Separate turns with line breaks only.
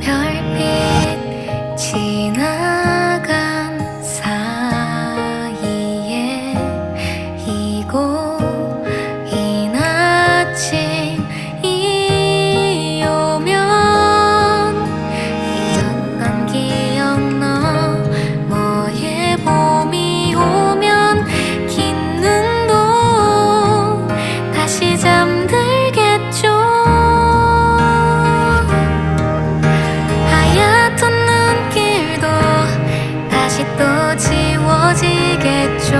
별빛 지나 또 지워지겠죠.